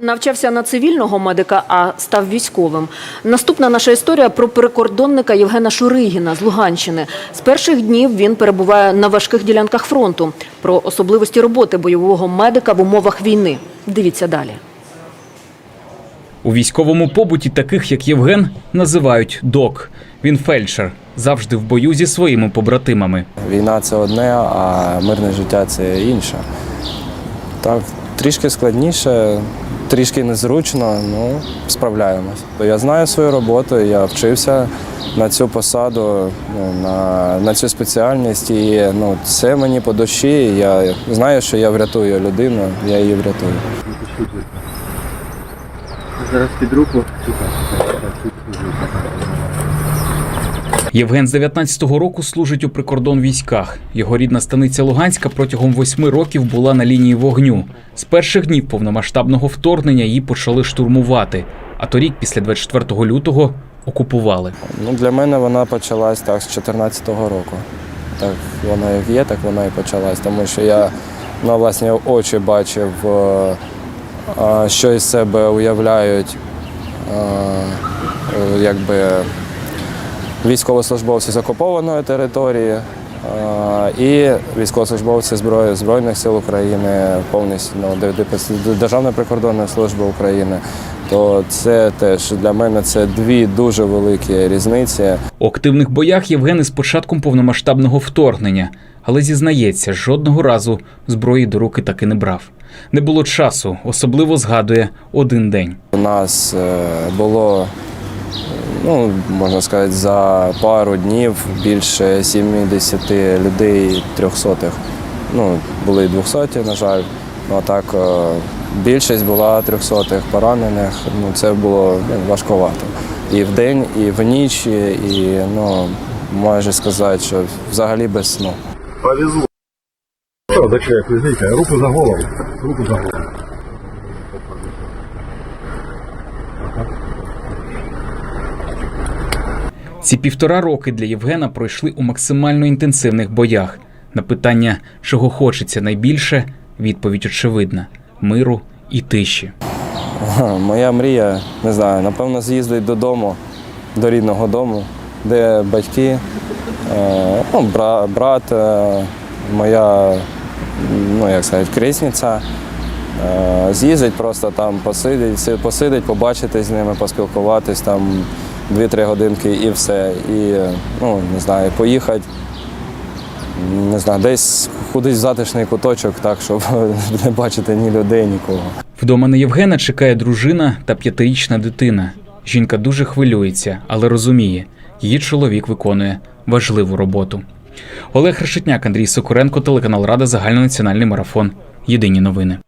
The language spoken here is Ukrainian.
Навчався на цивільного медика, а став військовим. Наступна наша історія про прикордонника Євгена Шуригіна з Луганщини. З перших днів він перебуває на важких ділянках фронту. Про особливості роботи бойового медика в умовах війни. Дивіться далі. У військовому побуті таких, як Євген, називають док. Він фельдшер, завжди в бою зі своїми побратимами. Війна це одне, а мирне життя це інше. Так, трішки складніше, трішки незручно, ну справляємось. Я знаю свою роботу, я вчився на цю посаду, ну, на, на цю спеціальність, і ну, це мені по душі. Я знаю, що я врятую людину, я її врятую. Зараз під руку. Євген з 19-го року служить у прикордон військах. Його рідна станиця Луганська протягом восьми років була на лінії вогню. З перших днів повномасштабного вторгнення її почали штурмувати. А торік, після 24 лютого, окупували. Ну, для мене вона почалась так з 2014 року. Так вона як є, так вона і почалась. Тому що я на власні очі бачив, е, е, що із себе уявляють е, якби, військовослужбовці з окупованої території е, і військовослужбовці Зброї Збройних сил України, повністю ну, Державної прикордонної служби України. То це теж для мене це дві дуже великі різниці. У активних боях Євген із початком повномасштабного вторгнення, але зізнається, жодного разу зброї до руки таки не брав. Не було часу, особливо згадує один день. У нас е, було, ну, можна сказати, за пару днів більше 70 людей трьохсотих. Ну, були і 200, на жаль. Ну, а так е, більшість була трьохсотих поранених. Ну, це було ну, важковато. І в день, і в ніч, і, ну, майже сказати, що взагалі без сну. Повезло. Что за человек, извините, руку за голову. Руку за голову. Ці півтора роки для Євгена пройшли у максимально інтенсивних боях. На питання, чого хочеться найбільше, відповідь очевидна: миру і тиші. Моя мрія, не знаю, напевно, з'їздить додому, до рідного дому, де батьки, е, ну, брат, е, моя, ну як сказати, крісниця. Е, з'їздить просто там, посидить, посидить, побачити з ними, поспілкуватись там 2-3 годинки і все. І е, ну, не знаю, поїхати, не знаю, десь кудись в затишний куточок, так, щоб не бачити ні людей, нікого. Вдома на Євгена чекає дружина та п'ятирічна дитина. Жінка дуже хвилюється, але розуміє, її чоловік виконує важливу роботу. Олег Решетняк, Андрій Сокуренко, телеканал Рада, загальнонаціональний марафон. Єдині новини.